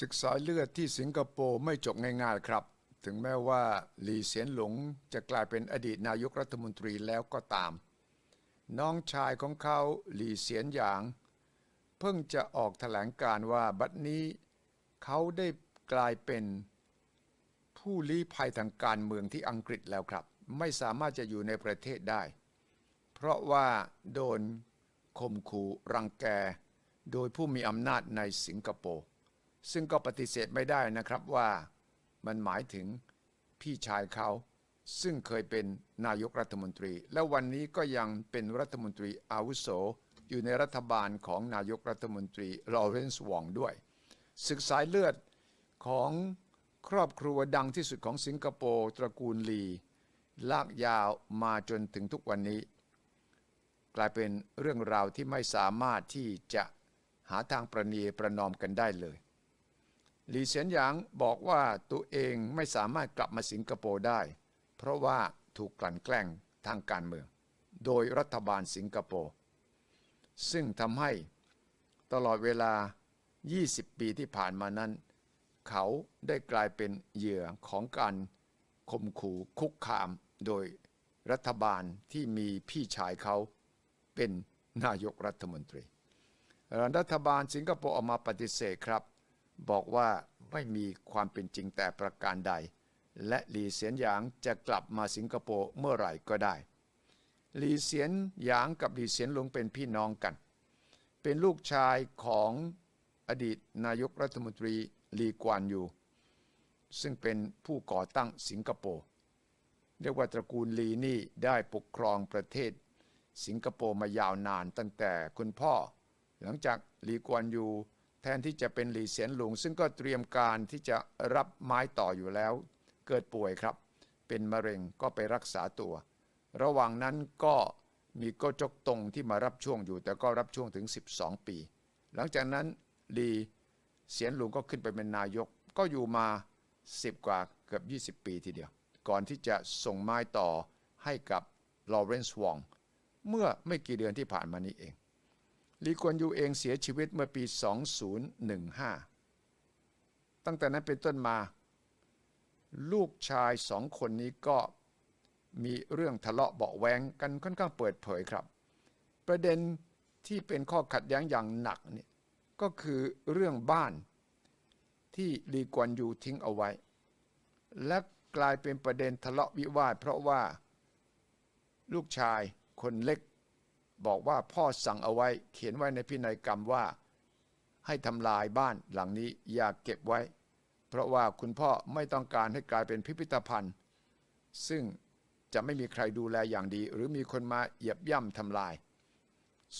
ศึกสาเลือดที่สิงคโปร์ไม่จบง่ายๆครับ ถึงแม้ว่าหลีเสียนหลงจะกลายเป็นอดีตนายกรัฐมนตรีแล้วก็ตาม น้องชายของเขาหลีเสียนหยาง เพิ่งจะออกแถลงการว่าบัดนี้เขาได้กลายเป็นผู้ลี้ภัยทางการเมืองที่อังกฤษแล้วครับ ไม่สามารถจะอยู่ในประเทศได้ เพราะว่าโดนข่มขู่รังแก โดยผู้มีอำนาจในสิงคโปร์ ซึ่งก็ปฏิเสธไม่ได้นะครับว่ามันหมายถึงพี่ชายเขา ซึ่งเคยเป็นนายกรัฐมนตรี และวันนี้ก็ยังเป็นรัฐมนตรีอาวุโส อยู่ในรัฐบาลของนายกรัฐมนตรีลอเรนซ์วองด้วย ศึกสายเลือดของครอบครัวดังที่สุดของสิงคโปร์ตระกูลลี ลากยาวมาจนถึงทุกวันนี้ กลายเป็นเรื่องราวที่ไม่สามารถที่จะหาทางประนีประนอมกันได้เลย หลีเสียนหยางบอกว่าตัวเองไม่สามารถกลับมาสิงคโปร์ได้ เพราะว่าถูกกลั่นแกล้งทางการเมือง โดยรัฐบาลสิงคโปร์ซึ่งทำให้ตลอดเวลา 20 ปีที่ผ่านมานั้น เขาได้กลายเป็นเหยื่อของการข่มขู่คุกคามโดยรัฐบาลที่มีพี่ชายเขาเป็นนายกรัฐมนตรี รัฐบาลสิงคโปร์ออกมาปฏิเสธครับ บอกว่าไม่มีความเป็นจริงแต่ประการใด และหลีเสียนหยางจะกลับมาสิงคโปร์เมื่อไหร่ก็ได้ หลีเสียนหยางกับหลีเสียนหลงเป็นพี่น้องกัน เป็นลูกชายของอดีตนายกรัฐมนตรีลีกวานยูซึ่งเป็นผู้ก่อตั้งสิงคโปร์เรียกว่าตระกูลลีนี่ได้ปกครองประเทศ สิงคโปร์มายาวนานตั้งแต่คุณพ่อ หลังจากลีกวานยูแทนที่จะเป็นหลีเสียนหลงซึ่งก็เตรียมการที่จะรับไม้ต่ออยู่แล้ว เกิดป่วยครับ เป็นมะเร็งก็ไปรักษาตัว ระหว่างนั้นก็มีโกจกตงที่มารับช่วงอยู่ แต่ก็รับช่วงถึง 12 ปี หลังจากนั้นหลีเสียนหลงก็ขึ้นไปเป็นนายก ก็อยู่มา 10 กว่าเกือบ 20 ปีทีเดียว ก่อนที่จะส่งไม้ต่อให้กับลอเรนซ์วองเมื่อไม่กี่เดือนที่ผ่านมานี้เอง ลีกวนยูเองเสียชีวิตเมื่อปี 2015 ตั้งแต่นั้นเป็นต้นมา ลูกชายสองคนนี้ก็มีเรื่องทะเลาะเบาแวงกันค่อนข้างเปิดเผยครับ ประเด็นที่เป็นข้อขัดแย้งอย่างหนักเนี่ยก็คือเรื่องบ้านที่ลีกวนยูทิ้งเอาไว้ และกลายเป็นประเด็นทะเลาะวิวาทเพราะว่า ลูกชายคนเล็ก บอกว่าพ่อสั่งเอาไว้เขียนไว้ในพินัยกรรมว่า ให้ทำลายบ้านหลังนี้อย่าเก็บไว้ เพราะว่าคุณพ่อไม่ต้องการให้กลายเป็นพิพิธภัณฑ์ ซึ่งจะไม่มีใครดูแลอย่างดี หรือมีคนมาเหยียบย่ำทำลาย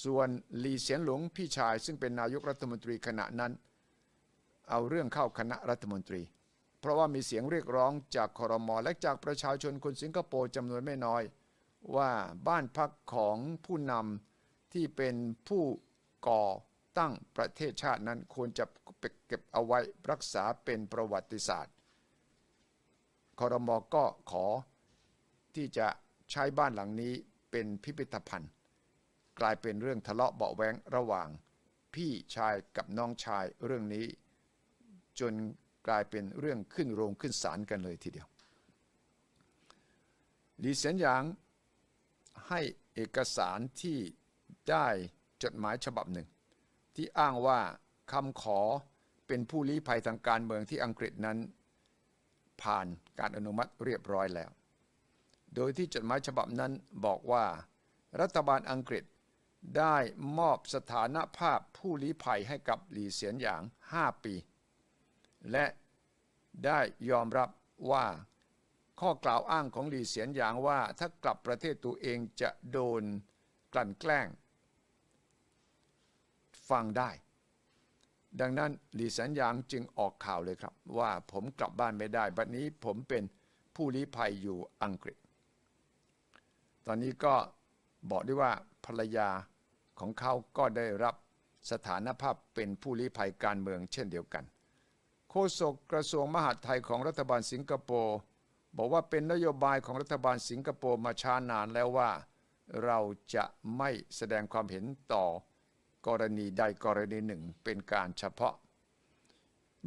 ส่วนลีเสียนหลงพี่ชาย ซึ่งเป็นนายกรัฐมนตรีขณะนั้น เอาเรื่องเข้าคณะรัฐมนตรี เพราะว่ามีเสียงเรียกร้องจากคอรมอและจากประชาชนคนสิงคโปร์จำนวนไม่น้อย ว่าบ้านพักของผู้นำที่เป็นผู้ก่อตั้งประเทศชาตินั้นควรจะเก็บเอาไว้รักษาเป็นประวัติศาสตร์คอรมอก็ขอที่จะใช้บ้านหลังนี้เป็นพิพิธภัณฑ์ กลายเป็นเรื่องทะเลาะเบาะแวงระหว่าง พี่ชายกับน้องชายเรื่องนี้ จนกลายเป็นเรื่องขึ้นโรงขึ้นศาลกันเลยทีเดียว หลีเสียนหยาง ให้เอกสารที่ได้จดหมายฉบับหนึ่ง ที่อ้างว่าคำขอเป็นผู้ลี้ภัยทางการเมืองที่อังกฤษนั้น ผ่านการอนุมัติเรียบร้อยแล้ว โดยที่จดหมายฉบับนั้นบอกว่า รัฐบาลอังกฤษได้มอบสถานภาพผู้ลี้ภัยให้กับหลีเสียนหยาง 5 ปี และได้ยอมรับว่า ข้อกล่าวอ้างของหลีเสียนหยางว่าถ้ากลับประเทศตัวเองจะโดนกลั่นแกล้ง ฟังได้ ดังนั้นหลีเสียนหยางจึงออกข่าวเลยครับ ว่าผมกลับบ้านไม่ได้ บัดนี้ผมเป็นผู้ลี้ภัยอยู่อังกฤษ ตอนนี้ก็บอกได้ว่าภรรยาของเขาก็ได้รับสถานภาพเป็นผู้ลี้ภัยการเมืองเช่นเดียวกัน โฆษกกระทรวงมหาดไทยของรัฐบาลสิงคโปร์ บอกว่าเป็นนโยบายของรัฐบาลสิงคโปร์มาช้านานแล้วว่า เราจะไม่แสดงความเห็นต่อกรณีใดกรณีหนึ่งเป็นการเฉพาะ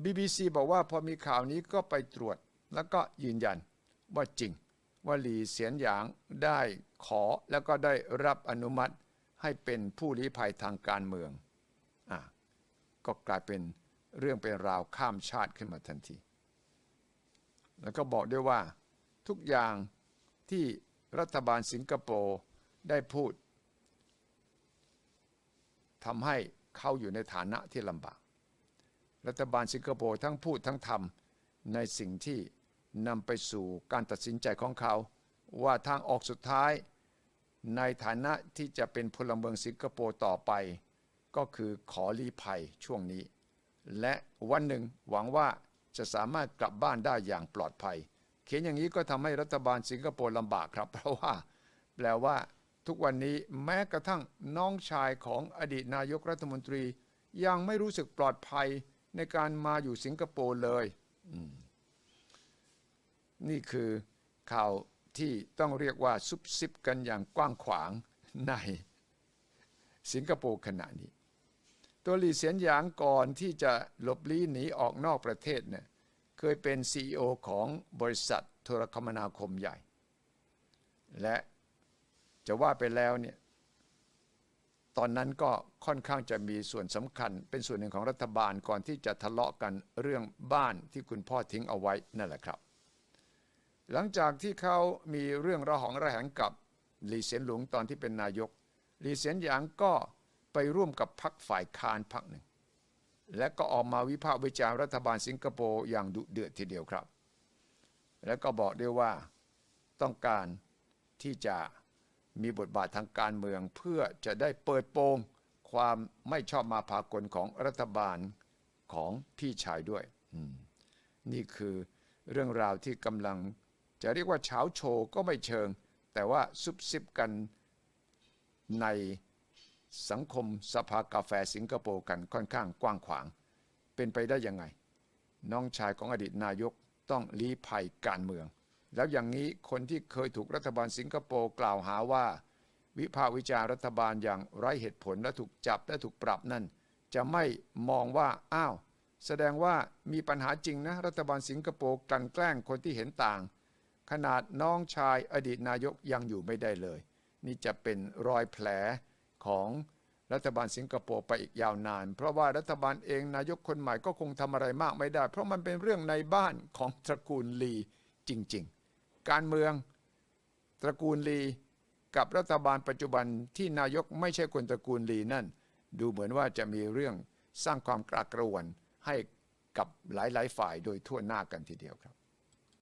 BBC บอกว่าพอมีข่าวนี้ก็ไปตรวจแล้วก็ยืนยันว่าจริง ว่าหลีเสียนหยางได้ขอแล้วก็ได้รับอนุมัติให้เป็นผู้ลี้ภัยทางการเมืองอะก็กลายเป็นเรื่องเป็นราวข้ามชาติขึ้นมาทันที แล้วก็บอกด้วยว่าทุกอย่างที่รัฐบาลสิงคโปร์ได้พูดทำให้เขาอยู่ในฐานะที่ลำบาก รัฐบาลสิงคโปร์ทั้งพูดทั้งทำในสิ่งที่นำไปสู่การตัดสินใจของเขา ว่าทางออกสุดท้าย ในฐานะที่จะเป็นพลเมืองสิงคโปร์ต่อไป ก็คือขอลี้ภัยช่วงนี้ และวันหนึ่งหวังว่า จะสามารถกลับบ้านได้อย่างปลอดภัย เขียนอย่างนี้ก็ทำให้รัฐบาลสิงคโปร์ลำบากครับ เพราะว่า แปลว่า ทุกวันนี้แม้กระทั่งน้องชายของอดีตนายกรัฐมนตรี ยังไม่รู้สึกปลอดภัยในการมาอยู่สิงคโปร์เลย นี่คือข่าวที่ต้องเรียกว่าซุบซิบกันอย่างกว้างขวางในสิงคโปร์ขณะนี้ ตัวหลีเสียนหยางก่อนที่จะหลบลี้หนีออกนอกประเทศเนี่ยเคยเป็น CEO ของบริษัทโทรคมนาคมใหญ่ และจะว่าไปแล้วเนี่ยตอนนั้นก็ค่อนข้างจะมีส่วนสำคัญ เป็นส่วนหนึ่งของรัฐบาลก่อนที่จะทะเลาะกันเรื่องบ้านที่คุณพ่อทิ้งเอาไว้นั่นแหละครับ หลังจากที่เขามีเรื่องระหองระแหงกับหลีเสียนหลงตอนที่เป็นนายกหลีเสียนหยางก็ ร่วมกับพรรคฝ่ายค้านพรรคหนึ่ง และก็ออกมาวิพากษ์วิจารณ์รัฐบาลสิงคโปร์อย่างดุเดือดทีเดียวครับ และก็บอกด้วยว่าต้องการที่จะมีบทบาททางการเมืองเพื่อจะได้เปิดโปงความไม่ชอบมาพากลของรัฐบาลของพี่ชายด้วย นี่คือเรื่องราวที่กำลังจะเรียกว่าเช้าโชว์ก็ไม่เชิง แต่ว่าซุบซิบกันใน สังคมสภากาแฟสิงคโปร์กันค่อนข้างกว้างขวาง เป็นไปได้ยังไง น้องชายของอดีตนายกต้องลี้ภัยการเมือง แล้วอย่างนี้คนที่เคยถูกรัฐบาลสิงคโปร์กล่าวหาว่า วิพากษ์วิจารณ์รัฐบาลอย่างไร้เหตุผลและถูกจับและถูกปรับนั่น จะไม่มองว่าอ้าว แสดงว่ามีปัญหาจริงนะรัฐบาลสิงคโปร์กลั่นแกล้งคนที่เห็นต่าง ขนาดน้องชายอดีตนายกยังอยู่ไม่ได้เลย นี่จะเป็นรอยแผล ของรัฐบาลสิงคโปร์ไปอีกยาวนาน เพราะว่ารัฐบาลเองนายกคนใหม่ก็คงทำอะไรมากไม่ได้ เพราะมันเป็นเรื่องในบ้านของตระกูลลีจริง ๆ การเมืองตระกูลลีกับรัฐบาลปัจจุบันที่นายกไม่ใช่คนตระกูลลีนั่น ดูเหมือนว่าจะมีเรื่องสร้างความกระกระวนให้กับหลายๆ ฝ่ายโดยทั่วหน้ากันทีเดียวครับ